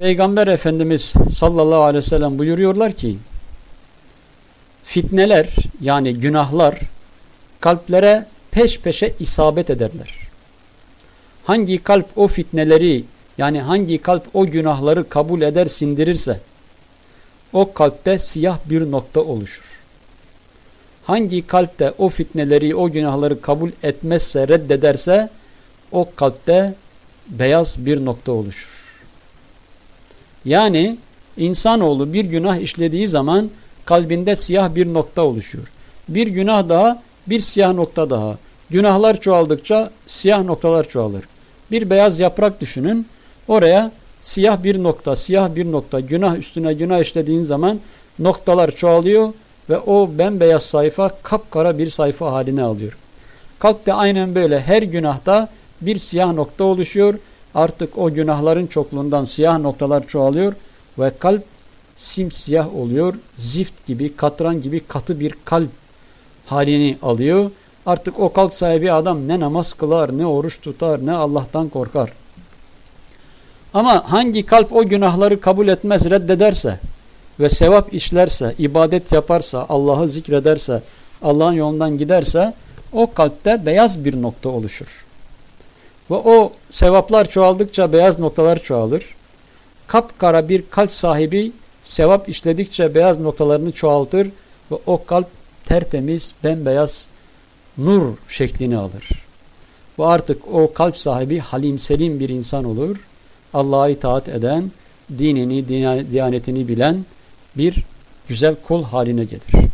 Peygamber Efendimiz sallallahu aleyhi ve sellem buyuruyorlar ki fitneler yani günahlar kalplere peş peşe isabet ederler. Hangi kalp o fitneleri yani hangi kalp o günahları kabul eder sindirirse o kalpte siyah bir nokta oluşur. Hangi kalpte o fitneleri o günahları kabul etmezse reddederse o kalpte beyaz bir nokta oluşur. Yani insanoğlu bir günah işlediği zaman kalbinde siyah bir nokta oluşuyor. Bir günah daha, bir siyah nokta daha. Günahlar çoğaldıkça siyah noktalar çoğalır. Bir beyaz yaprak düşünün. Oraya siyah bir nokta, siyah bir nokta, günah üstüne günah işlediğin zaman noktalar çoğalıyor ve o bembeyaz sayfa kapkara bir sayfa haline alıyor. Kalp de aynen böyle her günahta bir siyah nokta oluşuyor. Artık o günahların çokluğundan siyah noktalar çoğalıyor ve kalp simsiyah oluyor. Zift gibi, katran gibi katı bir kalp halini alıyor. Artık o kalp sahibi adam ne namaz kılar, ne oruç tutar, ne Allah'tan korkar. Ama hangi kalp o günahları kabul etmez, reddederse ve sevap işlerse, ibadet yaparsa, Allah'ı zikrederse, Allah'ın yolundan giderse o kalpte beyaz bir nokta oluşur. Ve o sevaplar çoğaldıkça beyaz noktalar çoğalır. Kapkara bir kalp sahibi sevap işledikçe beyaz noktalarını çoğaltır ve o kalp tertemiz, bembeyaz nur şeklini alır. Ve artık o kalp sahibi halim selim bir insan olur. Allah'a itaat eden, dinini, diyanetini bilen bir güzel kul haline gelir.